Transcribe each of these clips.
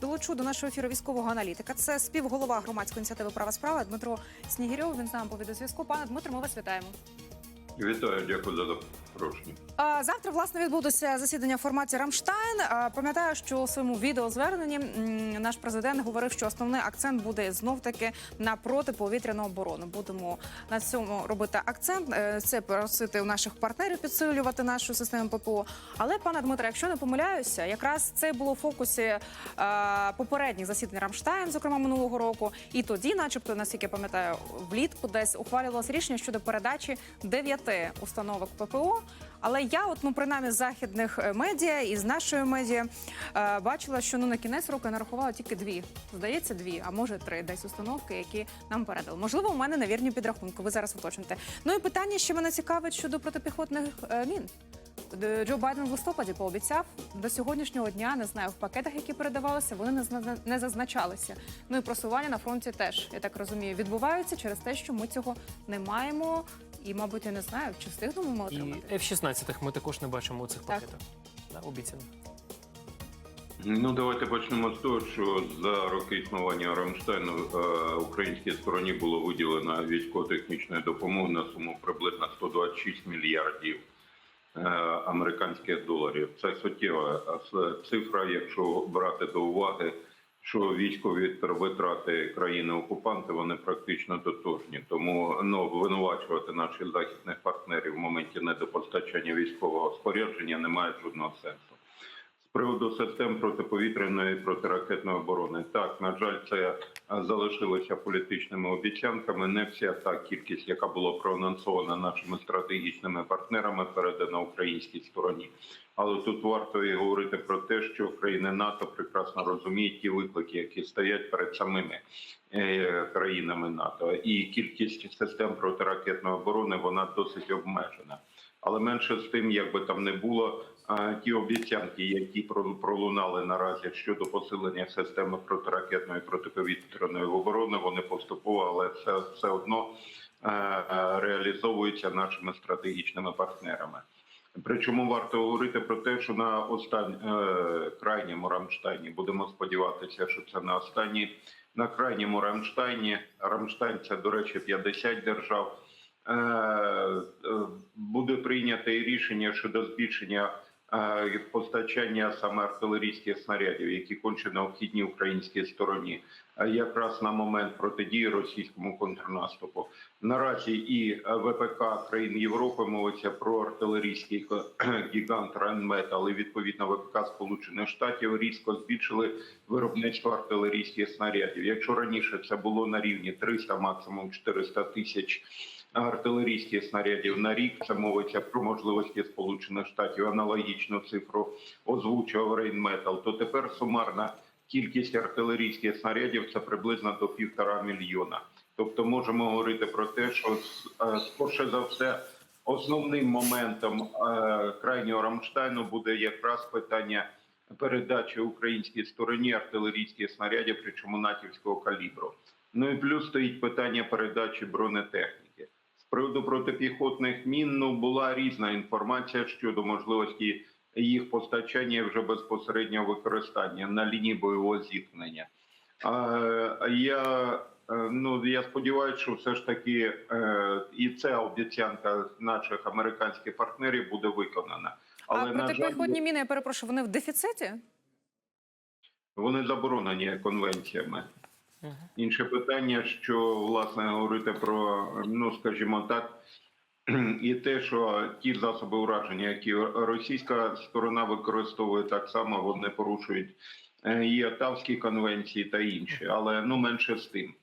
долучу до нашого ефіру військового аналітика. Це співголова громадської ініціативи Права справа Дмитро Снігірьов. Він з нами по відеозв'язку. Пане Дмитро, ми вас вітаємо. Вітаю, дякую за запрошення. А, Завтра власне відбудеться засідання в форматі Рамштайн. Пам'ятаю, що у своєму відеозверненні наш президент говорив, що основний акцент буде знов таки на протиповітряну оборону. Будемо на цьому робити акцент. Е, Це просити у наших партнерів підсилювати нашу систему ППО. Але пане Дмитре, якщо не помиляюся, якраз це було в фокусі е, попередніх засідань Рамштайн, зокрема минулого року. І тоді, начебто, наскільки пам'ятаю, влітку десь ухвалювалося рішення щодо передачі дев'яти установок ППО. Але я, от ну принаймні з західних е, медіа і з нашої медіа е, бачила, що ну на кінець року нарахувала тільки дві. Здається, дві, а може три десь установки, які нам передали. Можливо, у мене невірні підрахунки. Ви зараз уточните. Ну і питання, що мене цікавить щодо протипіхотних е, мін. Джо Байден в листопаді пообіцяв до сьогоднішнього дня, не знаю, в пакетах, які передавалися, вони не зазначалися. Ну і просування на фронті теж, я так розумію, відбуваються через те, що ми цього не маємо. І, мабуть, я не знаю, чи встигнемо ми І отримати. F-16 ми також не бачимо у цих Так. пакетах. Да, обіцяно. Ну давайте почнемо з того, що за роки існування Рамштайну е, українській стороні було виділено військово-технічної допомоги на суму приблизно 126 мільярдів е, американських доларів. Це суттєва е, цифра, якщо брати до уваги, що військові витрати країни-окупанти вони практично дотожні. Тому ну винувачувати наших західних партнерів в моменті недопостачання військового спорядження немає жодного сенсу. Приводу систем протиповітряної і протиракетної оборони, так на жаль, це е, залишилося політичними обіцянками. Не вся та кількість, яка була проанонсована нашими стратегічними партнерами, передана українській стороні. Але тут варто і говорити про те, що країни НАТО прекрасно розуміють ті виклики, які стоять перед самими е, країнами НАТО, і кількість систем протиракетної оборони вона досить обмежена. Але менше з тим, як би там не було, ті обіцянки, які пролунали наразі щодо посилення системи протиракетної протиповітряної оборони, вони поступово, але все, все одно е, реалізовуються нашими стратегічними партнерами. Причому варто говорити про те, що на остань... е, крайньому Рамштайні будемо сподіватися, що це на останній на крайньому Рамштайні. Рамштайн це, до речі, 50 держав. Е, буде прийнято і рішення щодо збільшення постачання саме артилерійських снарядів, які конче необхідні українській стороні, якраз на момент протидії російському контрнаступу. Наразі і ВПК країн Європи мовиться про артилерійський гігант Райнметал і відповідно ВПК Сполучених Штатів різко збільшили виробництво артилерійських снарядів. Якщо раніше це було на рівні 300, максимум 400 тисяч артилерійських снарядів на рік. Це мовиться про можливості Сполучених Штатів. Аналогічну цифру озвучував Рейнметал. То тепер сумарна кількість артилерійських снарядів це приблизно до півтора мільйона. Тобто, можемо говорити про те, що е, скорше за все. Основним моментом е, крайнього Рамштайну буде якраз питання передачі українській стороні артилерійських снарядів, причому натівського калібру. Ну і плюс стоїть питання передачі бронетехніки. Приводу протипіхотних мін ну, була різна інформація щодо можливості їх постачання вже безпосереднього використання на лінії бойового зіткнення. А, я, е, ну, я сподіваюся, що все ж таки е, і ця обіцянка наших американських партнерів буде виконана. а на жаль, протипіхотні міни, я перепрошую, вони в дефіциті? вони заборонені конвенціями. Інше питання, що власне говорити про, ну скажімо так, і те, що ті засоби ураження, які російська сторона використовує так само, вони порушують е, і Отавські конвенції та інші, але ну менше з тим.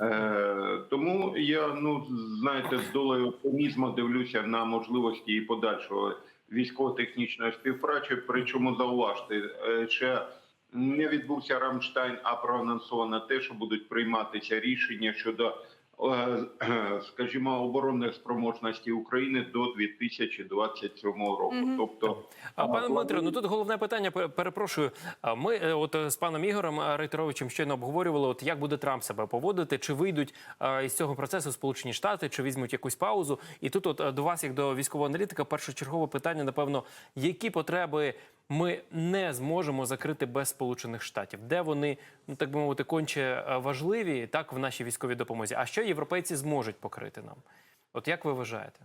Е, тому я ну знаєте, з долею оптимізму дивлюся на можливості і подальшого військово-технічної співпраці. Причому зауважте, е, ще не відбувся Рамштайн, а проанонсовано те, що будуть прийматися рішення щодо, е, скажімо, оборонних спроможностей України до 2027 року. Мгм. Тобто, А пане Дмитро, ну тут головне питання. Перепрошую. Ми е, от е, з паном Ігорем Рейтеровичем щойно обговорювали, от як буде Трамп себе поводити, чи вийдуть із цього процесу Сполучені Штати, чи візьмуть якусь паузу. І тут, от до вас, як до військового аналітика, першочергове питання, напевно, які потреби ми не зможемо закрити без Сполучених Штатів, де вони, ну так би мовити, конче е, важливі так в нашій військовій допомозі. А що європейці зможуть покрити нам? От як ви вважаєте?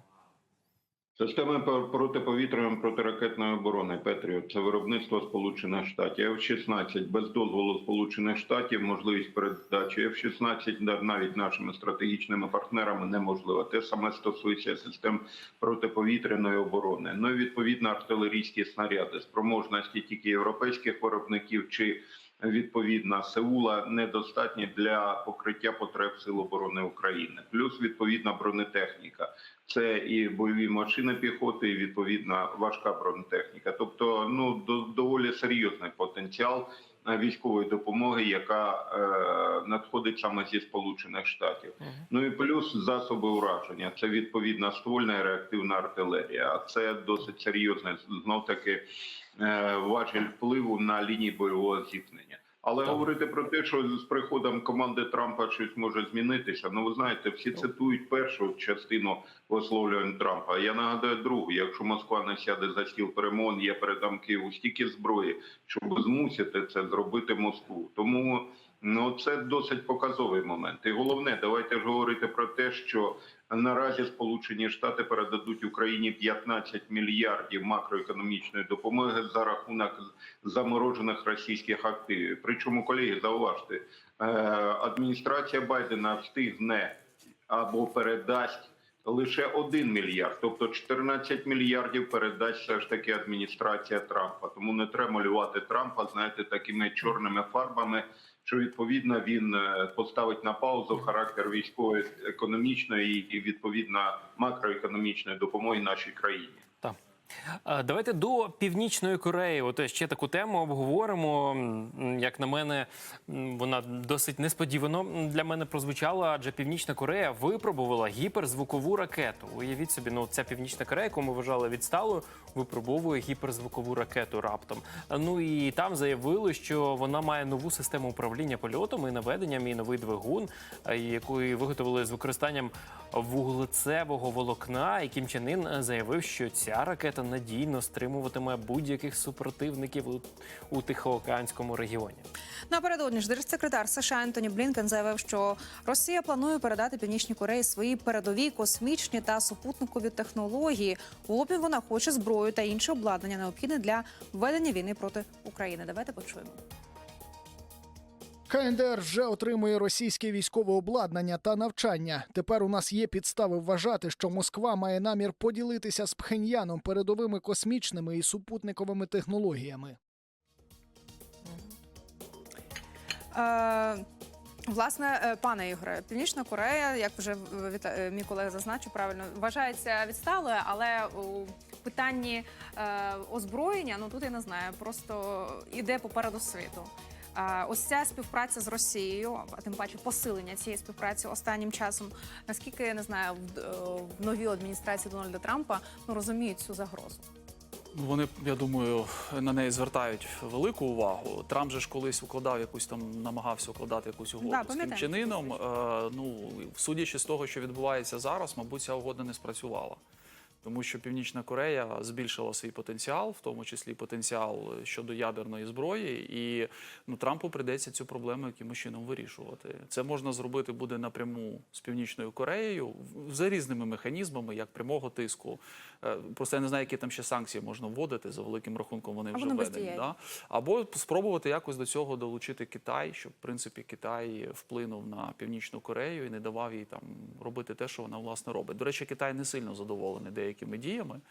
Системи пр- протиповітряної протиракетної оборони Петріот це виробництво Сполучених Штатів. F-16 без дозволу Сполучених Штатів можливість передачі F-16 да- навіть нашими стратегічними партнерами неможлива. Те саме стосується систем протиповітряної оборони. Ну і відповідно артилерійські снаряди спроможності тільки європейських виробників чи відповідна Сеула недостатні для покриття потреб Сил оборони України. Плюс відповідна бронетехніка. Це і бойові машини піхоти, і відповідна важка бронетехніка. Тобто, ну до, доволі серйозний потенціал е, військової допомоги, яка е, надходить саме зі Сполучених Штатів. Ну і плюс засоби ураження. Це відповідна ствольна і реактивна артилерія. А це досить серйозний знов таки важіль впливу на лінії бойового зіткнення. Але Так. говорити про те, що з приходом команди Трампа щось може змінитися. Ну ви знаєте, всі цитують першу частину висловлювань Трампа. Я нагадаю другу. Якщо Москва не сяде за стіл перемон, я передам Києву стільки зброї, щоб змусити це зробити Москву. Тому ну це досить показовий момент. І головне, давайте ж говорити про те, що наразі Сполучені Штати передадуть Україні 15 мільярдів макроекономічної допомоги за рахунок заморожених російських активів. Причому, колеги, зауважте, е, адміністрація Байдена встигне або передасть лише 1 мільярд, тобто 14 мільярдів передасть все ж таки адміністрація Трампа. Тому не треба малювати Трампа, знаєте, такими чорними фарбами. Що відповідно він е, поставить на паузу характер військової, економічної і відповідно макроекономічної допомоги нашій країні. Так. Е, Давайте до Північної Кореї. От ще таку тему обговоримо. Як на мене, вона досить несподівано для мене прозвучала, адже Північна Корея випробувала гіперзвукову ракету. Уявіть собі, ну ця Північна Корея, яку ми вважали відсталою, випробовує гіперзвукову ракету раптом. Е, Ну і там заявили, що вона має нову систему управління польотом і наведенням, і новий двигун, е, яку і виготовили з використанням вуглецевого волокна. І Кім Чен Ін е, заявив, що ця ракета надійно стримуватиме будь-яких супротивників у, у Тихоокеанському регіоні. Напередодні ж держсекретар США Ентоні Блінкен заявив, що Росія планує передати Північній Кореї свої передові космічні та супутникові технології. В обмін вона хоче зброю та інше обладнання необхідне для ведення війни проти України. Давайте почуємо. КНДР вже отримує російське військове обладнання та навчання. Тепер у нас є підстави вважати, що Москва має намір поділитися з Пхеньяном передовими космічними і супутниковими технологіями. Е, Власне, е, пане Ігоре, Північна Корея, як вже е, мій колега зазначив правильно, вважається відсталою, але у питанні озброєння, ну тут я не знаю, просто іде попереду світу. Ось ця співпраця з Росією, а тим паче посилення цієї співпраці останнім часом. Наскільки я не знаю, в, е, новій адміністрації Дональда Трампа ну розуміють цю загрозу. Ну, Вони, я думаю, на неї звертають велику увагу. Трамп же ж колись укладав якусь там, намагався укладати якусь угоду Да, з. Чен Іном. Е, Ну, судячи з того, що відбувається зараз, мабуть, ця угода не спрацювала. Тому що Північна Корея збільшила свій потенціал, в тому числі потенціал щодо ядерної зброї, і ну Трампу прийдеться цю проблему якимось чином вирішувати. Це можна зробити буде напряму з Північною Кореєю за різними механізмами, як прямого тиску. Е, Просто я не знаю, які там ще санкції можна вводити. За великим рахунком вони вже введені. Да? Або спробувати якось до цього долучити Китай, щоб в принципі Китай вплинув на Північну Корею і не давав їй там робити те, що вона власне робить. До речі, Китай не сильно задоволений деякими діями.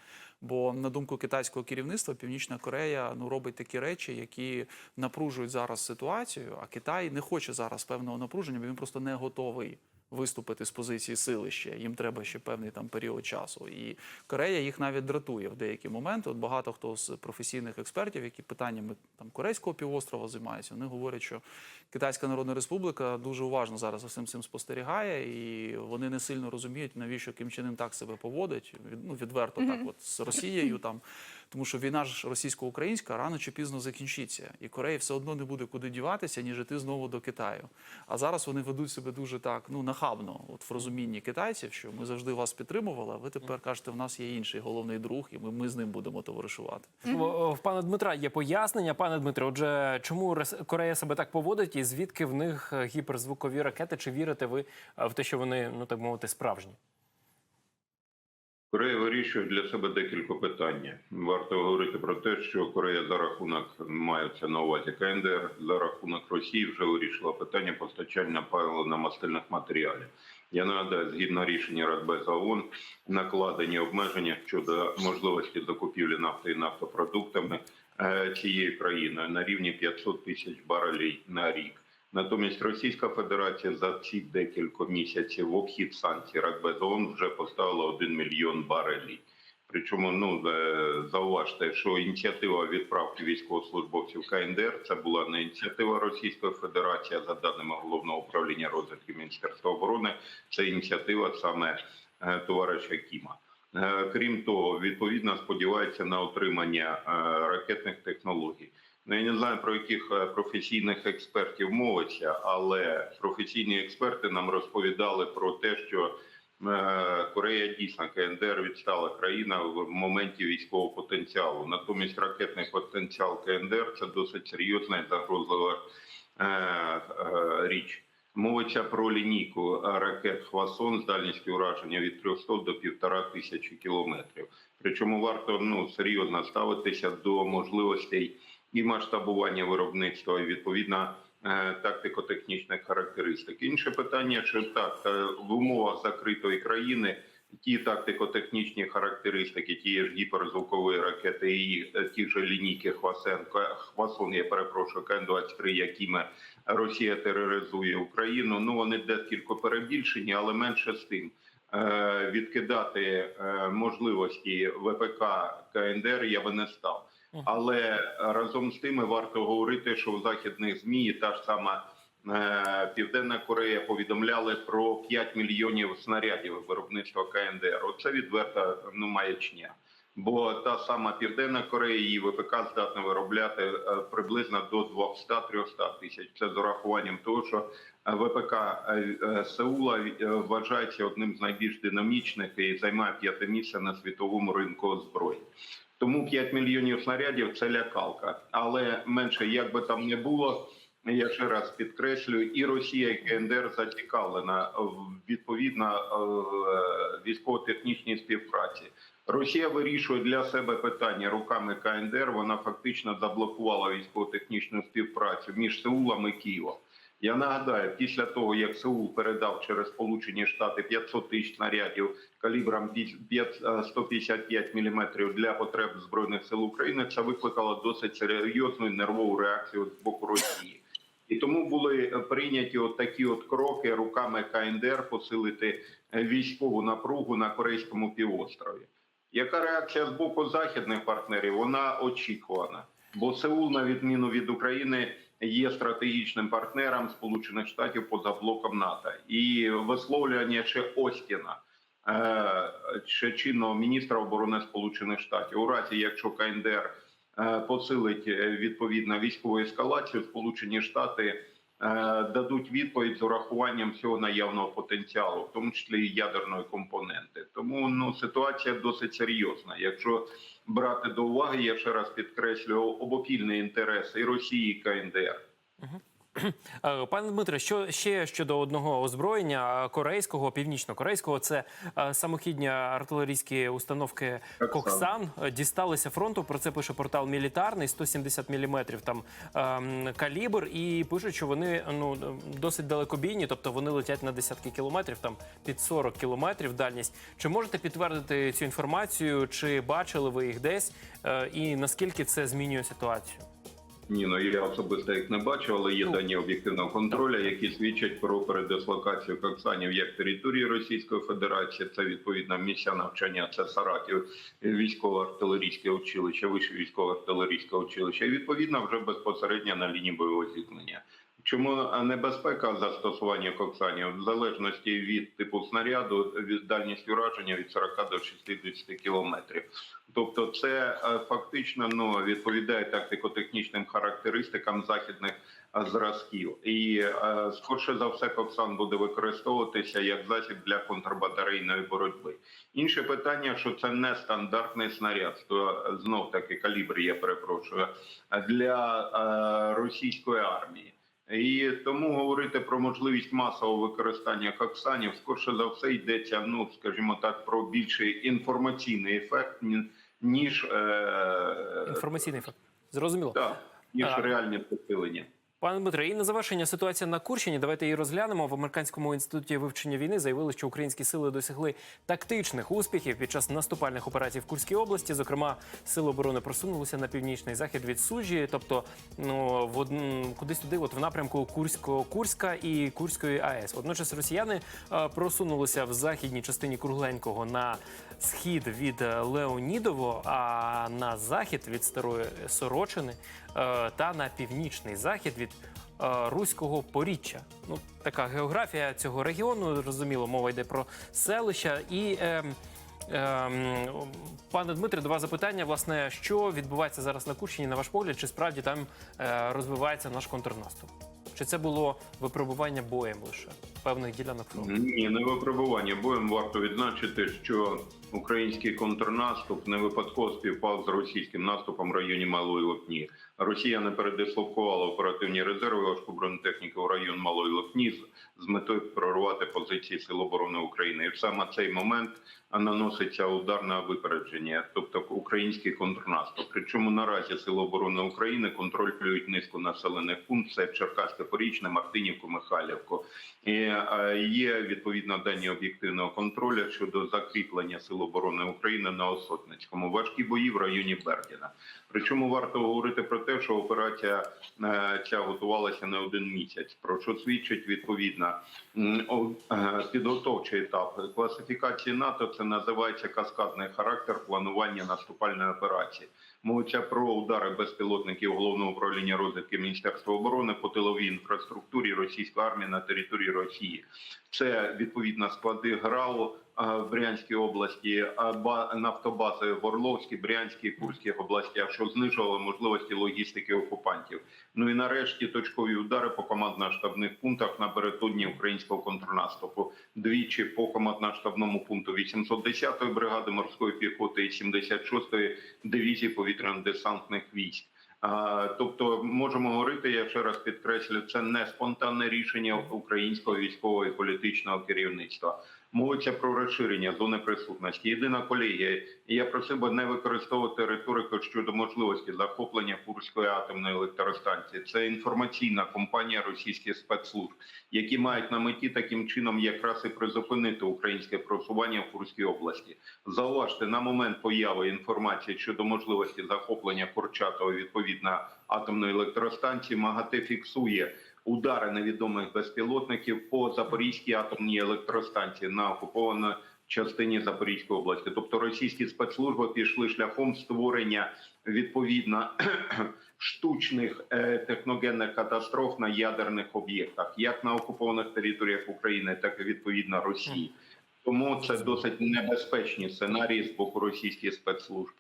Бо на думку китайського керівництва, Північна Корея ну робить такі речі, які напружують зараз ситуацію. А Китай не хоче зараз певного напруження, бо він просто не готовий виступити з позиції сили ще. Їм треба ще певний там період часу. І Корея їх навіть дратує в деякі моменти. От багато хто з професійних експертів, які питаннями там Корейського півострова займаються, вони говорять, що Китайська Народна Республіка дуже уважно зараз за всім цим спостерігає, і вони не сильно розуміють, навіщо Ким Чен Ін так себе поводить. Від- Ну відверто так, от з Росією там Тому що війна ж російсько-українська рано чи пізно закінчиться, і Кореї все одно не буде куди діватися, ніж іти знову до Китаю. А зараз вони ведуть себе дуже так ну нахабно, от в розумінні китайців, що ми завжди вас підтримували. А ви тепер кажете, в нас є інший головний друг, і ми, ми з ним будемо товаришувати. В, пана Дмитра є пояснення. Пане Дмитре, отже, чому Корея себе так поводить, і звідки в них гіперзвукові ракети? Чи вірите ви е, в те, що вони, ну так мовити, справжні? Корея вирішує для себе декілька питань. Варто говорити про те, що Корея за рахунок мається на увазі КНДР, за рахунок Росії вже вирішила питання постачання паливно-мастильних матеріалів. Я нагадаю, згідно рішення Радбеза ООН, накладені обмеження щодо можливості закупівлі нафти і нафтопродуктами е, цією країною на рівні 500 тисяч барелей на рік. Натомість Російська Федерація за ці декілька місяців в обхід санкцій Радбез ООН вже поставила 1 мільйон барелів. Причому ну е, зауважте, що ініціатива відправки військовослужбовців КНДР це була не ініціатива Російської Федерації, за даними головного управління розвідки Міністерства оборони. Це ініціатива саме е, товариша Кіма. Е, Крім того, відповідно сподівається на отримання ракетних технологій. Ну, я не знаю про яких е, професійних експертів мовиться, але професійні експерти нам розповідали про те, що е, Корея дійсно КНДР відстала країна в моменті військового потенціалу. Натомість ракетний потенціал КНДР це досить серйозна і загрозлива е, річ. Мовиться про лінійку ракет Хвасон з дальністю ураження від 300 до 1500 тисячі кілометрів. Причому варто ну серйозно ставитися до можливостей і масштабування виробництва, і відповідно е, тактико-технічних характеристик. Інше питання, що так е, в умовах закритої країни ті тактико-технічні характеристики, ті ж гіперзвукові ракети і е, ті ж лінійки Хвасенко, Хвасон, я перепрошую, КН-23, якими Росія тероризує Україну. Ну вони декілька перебільшені, але менше з тим. Відкидати можливості ВПК КНДР я би не став. Але разом з тим варто говорити, що в західних змі та ж сама е, Південна Корея повідомляли про 5 мільйонів снарядів виробництва КНДР. Оце відверта ну маячня. Бо та сама Південна Корея її ВПК здатна виробляти е, приблизно до 200-300 тисяч. Це з урахуванням того, що е, ВПК е, е, Сеула е, вважається одним з найбільш динамічних і займає п'яте місце на світовому ринку озброєнь. Тому 5 мільйонів снарядів це лякалка. Але менше як би там не було, я ще раз підкреслюю, і Росія, і КНДР зацікавлена відповідно е, військово-технічній співпраці. Росія вирішує для себе питання руками КНДР. Вона фактично заблокувала військово-технічну співпрацю між Сеулом і Києвом. Я нагадаю, після того як Сеул передав через Сполучені Штати 500 тисяч снарядів калібром 5 е, 155 мм для потреб збройних сил України, це викликало досить серйозну нервову реакцію з боку Росії. І тому були прийняті от такі от кроки руками КНДР посилити е, військову напругу на Корейському півострові. Яка реакція з боку західних партнерів? Вона очікувана, бо Сеул, на відміну від України, є стратегічним партнером Сполучених Штатів поза блоком НАТО і висловлювання ще Остіна, е, ще чинного міністра оборони Сполучених Штатів, у разі якщо КНДР е, посилить е, відповідно військову ескалацію, Сполучені Штати дадуть відповідь з урахуванням всього наявного потенціалу, в тому числі і ядерної компоненти. Тому ну ситуація досить серйозна. Якщо брати до уваги, я ще раз підкреслюю обопільний інтерес і Росії, і КНДР. Е, Пане Дмитре, що ще щодо одного озброєння е, корейського, північно-корейського, це е, самохідні артилерійські установки Коксан Е, дісталися фронту. Про це пише портал Мілітарний, 170 мм там ем, калібр, і пишуть, що вони ну досить далекобійні, тобто вони летять на десятки кілометрів, там під 40 кілометрів дальність. Чи можете підтвердити цю інформацію? Чи бачили ви їх десь? Е, І наскільки це змінює ситуацію? Ні, ну я особисто їх не бачу, але є Ну, дані об'єктивного контролю, які свідчать про передислокацію Коксанів як території Російської Федерації. Це відповідно місця навчання, це Саратів, військово-артилерійське училище, вище військово-артилерійське училище, і відповідно вже безпосередньо на лінії бойового зіткнення. Чому небезпека застосування коксанів в залежності від типу снаряду від дальність ураження від 40 до 60 кілометрів. Тобто, це е, фактично ну відповідає тактико-технічним характеристикам західних е, зразків, і е, скорше за все Коксан буде використовуватися як засіб для контрбатарейної боротьби. Інше питання, що це не стандартний снаряд, то знов таки калібр, я перепрошую, для російської армії. І тому говорити про можливість масового використання коксанів, скорше за все йдеться, ну скажімо так, про більший інформаційний ефект, ні- ніж, е, Інформаційний факт. Зрозуміло. так, ніж А. реальне посилення. Пане Дмитре, і на завершення ситуація на Курщині. Давайте її розглянемо. В американському інституті вивчення війни заявили, що українські сили досягли тактичних успіхів під час наступальних операцій в Курській області. Зокрема, сили оборони просунулися на північний захід від Суджі, тобто ну в од- кудись туди, от в напрямку Курського Курська і Курської АЕС. Водночас росіяни е, просунулися в західній частині Кругленького на схід від е, Леонідово, а на захід від старої Сорочини та на північний захід від е, Руського Поріччя. Ну така географія цього регіону. Розуміло, мова йде про селища і. Ем, пане Дмитре, до вас запитання. Власне, що відбувається зараз на Курщині, на ваш погляд, чи справді там е, розвивається наш контрнаступ? Чи це було випробування боєм лише певних ділянок фронту? Ні, не випробування боєм варто відзначити, що український контрнаступ не випадково співпав з російським наступом в районі Малої Лопні. Росіяни передислокували оперативні резерви важку бронетехніку в район Малої Лопні з- метою прорвати позиції Сил оборони України. І саме цей момент наноситься удар на випередження, тобто український контрнаступ. Причому наразі Сили оборони України контролюють низку населених пунктів: це Черкаське Порічне, Мартинівку, Михайлівку. І е, є відповідно дані об'єктивного контролю щодо закріплення Сил оборони України на Осотницькому. Важкі бої в районі Бердіна. Причому варто говорити про те, що операція е, ця готувалася не один місяць. Про що свідчить відповідно е, підготовчий етап класифікації НАТО. Це називається каскадний характер планування наступальної операції. Мовиться про удари безпілотників головного управління розвідки Міністерства оборони по тиловій інфраструктурі російської армії на території Росії. Це відповідно склади ГРАУ а, в Брянській області, а, ба- нафтобази в Орловській, Брянській, Курській областях, що знижувало можливості логістики окупантів. Ну і нарешті точкові удари по командно-штабних пунктах на напередодні українського контрнаступу. Двічі по командно-штабному пункту 810-ї бригади морської піхоти і 76-ї дивізії повітряно-десантних військ. Тобто, можемо говорити, я ще раз підкреслю, це не спонтанне рішення українського військового і політичного керівництва. Мовиться про розширення зони присутності. Єдина колегія. І я просив би не використовувати риторику щодо можливості захоплення Курської атомної електростанції. Це інформаційна компанія російських спецслужб, які мають на меті таким чином якраз і призупинити українське просування в Курській області. Зауважте на момент появи інформації щодо можливості захоплення Курчатова відповідно атомної електростанції. МАГАТЕ фіксує удари невідомих безпілотників по Запорізькій атомній електростанції на окупованій частині Запорізької області. Тобто російські спецслужби пішли шляхом створення відповідно штучних е, техногенних катастроф на ядерних об'єктах, як на окупованих територіях України, так і відповідно Росії. Тому це досить небезпечні сценарії з боку російських спецслужб.